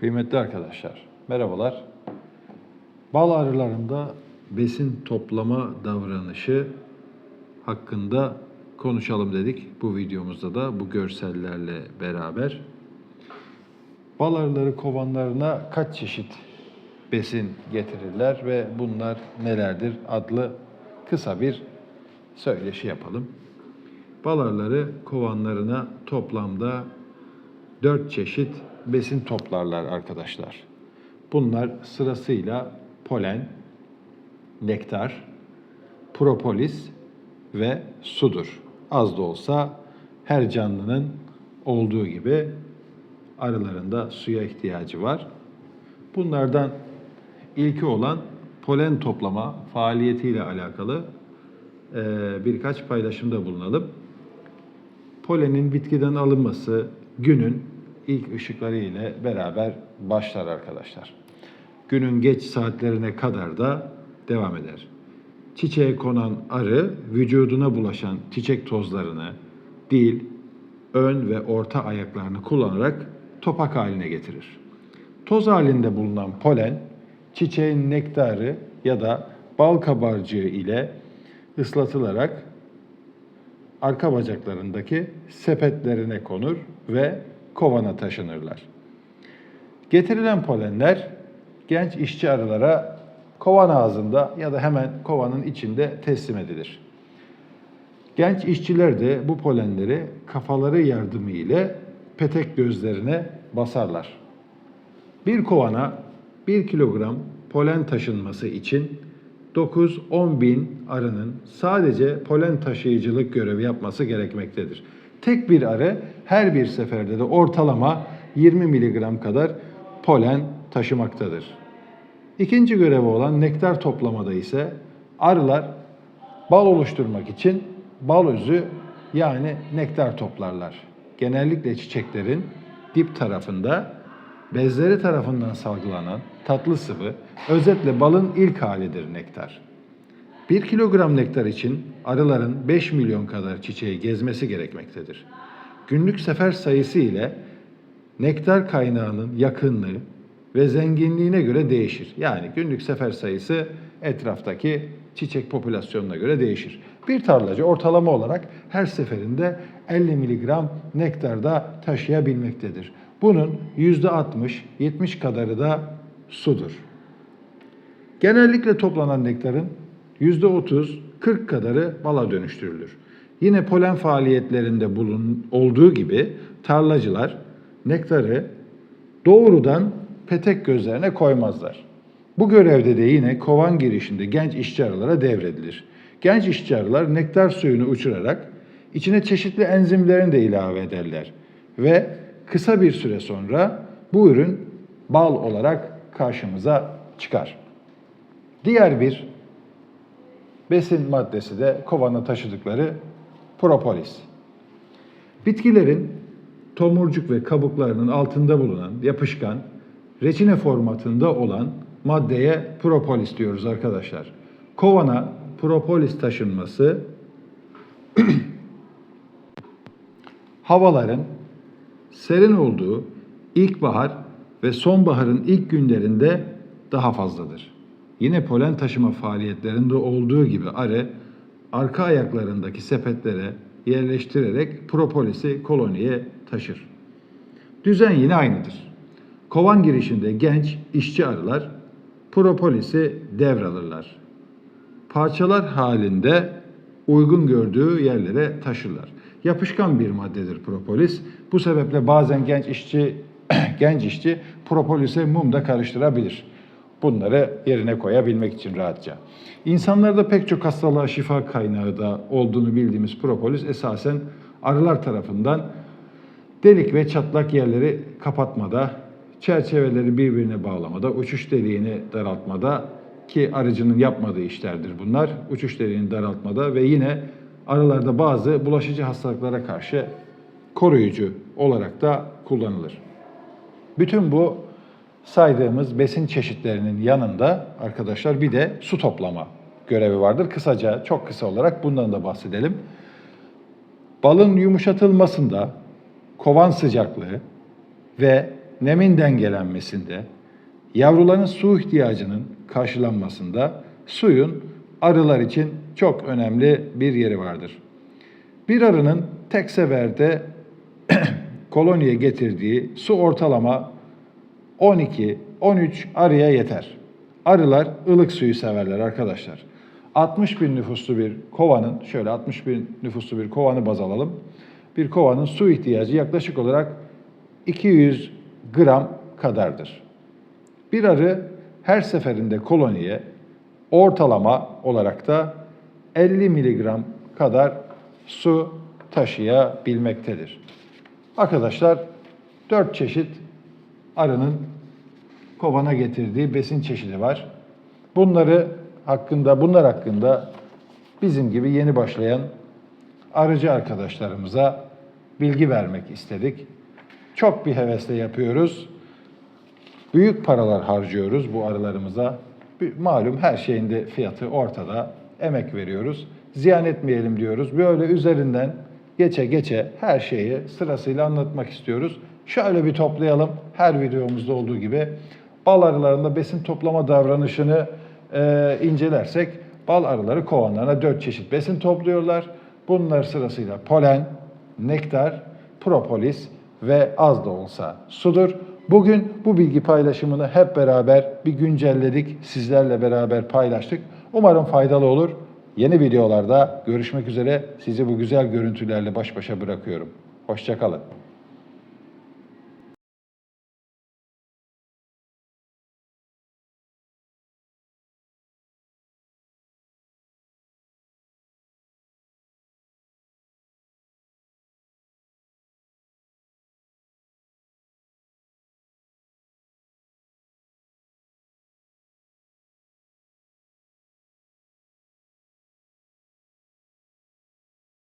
Kıymetli arkadaşlar, merhabalar. Bal arılarında besin toplama davranışı hakkında konuşalım dedik bu videomuzda da bu görsellerle beraber. Bal arıları kovanlarına kaç çeşit besin getirirler ve bunlar nelerdir adlı kısa bir söyleşi yapalım. Bal arıları kovanlarına toplamda 4 çeşit besin toplarlar arkadaşlar. Bunlar sırasıyla polen, nektar, propolis ve sudur. Az da olsa her canlının olduğu gibi arıların da suya ihtiyacı var. Bunlardan ilki olan polen toplama faaliyetiyle alakalı birkaç paylaşımda bulunalım. Polenin bitkiden alınması günün ilk ışıkları ile beraber başlar arkadaşlar. Günün geç saatlerine kadar da devam eder. Çiçeğe konan arı vücuduna bulaşan çiçek tozlarını dil, ön ve orta ayaklarını kullanarak topak haline getirir. Toz halinde bulunan polen çiçeğin nektarı ya da bal kabarcığı ile ıslatılarak arka bacaklarındaki sepetlerine konur ve kovana taşınırlar. Getirilen polenler genç işçi arılara kovan ağzında ya da hemen kovanın içinde teslim edilir. Genç işçiler de bu polenleri kafaları yardımı ile petek gözlerine basarlar. Bir kovana 1 kilogram polen taşınması için 9-10 bin arının sadece polen taşıyıcılık görevi yapması gerekmektedir. Tek bir arı her bir seferde de ortalama 20 miligram kadar polen taşımaktadır. İkinci görevi olan nektar toplamada ise arılar bal oluşturmak için bal özü yani nektar toplarlar. Genellikle çiçeklerin dip tarafında bezleri tarafından salgılanan tatlı sıvı, özetle balın ilk halidir nektar. 1 kilogram nektar için arıların 5 milyon kadar çiçeği gezmesi gerekmektedir. Günlük sefer sayısı ile nektar kaynağının yakınlığı ve zenginliğine göre değişir. Yani günlük sefer sayısı etraftaki çiçek popülasyonuna göre değişir. Bir tarlacı ortalama olarak her seferinde 50 miligram nektar da taşıyabilmektedir. Bunun %60-70 kadarı da sudur. Genellikle toplanan nektarın %30-40 kadarı bala dönüştürülür. Yine polen faaliyetlerinde bulun olduğu gibi tarlacılar nektarı doğrudan petek gözlerine koymazlar. Bu görevde de yine kovan girişinde genç işçi arılara devredilir. Genç işçi arılar nektar suyunu uçurarak içine çeşitli enzimlerini de ilave ederler ve kısa bir süre sonra bu ürün bal olarak karşımıza çıkar. Diğer bir besin maddesi de kovana taşıdıkları propolis. Bitkilerin tomurcuk ve kabuklarının altında bulunan yapışkan reçine formatında olan maddeye propolis diyoruz arkadaşlar. Kovana propolis taşınması havaların serin olduğu ilkbahar ve sonbaharın ilk günlerinde daha fazladır. Yine polen taşıma faaliyetlerinde olduğu gibi arı arka ayaklarındaki sepetlere yerleştirerek propolisi koloniye taşır. Düzen yine aynıdır. Kovan girişinde genç işçi arılar propolisi devralırlar. Parçalar halinde uygun gördüğü yerlere taşırlar. Yapışkan bir maddedir propolis. Bu sebeple bazen genç işçi genç işçi propolise mum da karıştırabilir. Bunları yerine koyabilmek için rahatça. İnsanlarda pek çok hastalığa şifa kaynağı da olduğunu bildiğimiz propolis esasen arılar tarafından delik ve çatlak yerleri kapatmada, çerçeveleri birbirine bağlamada, uçuş deliğini daraltmada ki arıcının yapmadığı işlerdir bunlar. Uçuş deliğini daraltmada ve yine arılarda bazı bulaşıcı hastalıklara karşı koruyucu olarak da kullanılır. Bütün bu saydığımız besin çeşitlerinin yanında arkadaşlar bir de su toplama görevi vardır. Kısaca, çok kısa olarak bundan da bahsedelim. Balın yumuşatılmasında kovan sıcaklığı ve nemin dengelenmesinde, yavruların su ihtiyacının karşılanmasında suyun arılar için çok önemli bir yeri vardır. Bir arının tek seferde koloniye getirdiği su ortalama 12-13 arıya yeter. Arılar ılık suyu severler arkadaşlar. 60 bin nüfuslu bir kovanın, şöyle 60 bin nüfuslu bir kovanı baz alalım. Bir kovanın su ihtiyacı yaklaşık olarak 200 gram kadardır. Bir arı her seferinde koloniye ortalama olarak da 50 miligram kadar su taşıyabilmektedir. Arkadaşlar dört çeşit arının kovana getirdiği besin çeşidi var. Bunları hakkında, bunlar hakkında bizim gibi yeni başlayan arıcı arkadaşlarımıza bilgi vermek istedik. Çok bir hevesle yapıyoruz. Büyük paralar harcıyoruz bu arılarımıza. Malum her şeyin de fiyatı ortada. Emek veriyoruz. Ziyan etmeyelim diyoruz. Böyle üzerinden geçe geçe her şeyi sırasıyla anlatmak istiyoruz. Şöyle bir toplayalım. Her videomuzda olduğu gibi bal arılarında besin toplama davranışını e, incelersek bal arıları kovanlarına dört çeşit besin topluyorlar. Bunlar sırasıyla polen, nektar, propolis ve az da olsa sudur. Bugün bu bilgi paylaşımını hep beraber bir güncelledik, sizlerle beraber paylaştık. Umarım faydalı olur. Yeni videolarda görüşmek üzere. Sizi bu güzel görüntülerle baş başa bırakıyorum. Hoşçakalın.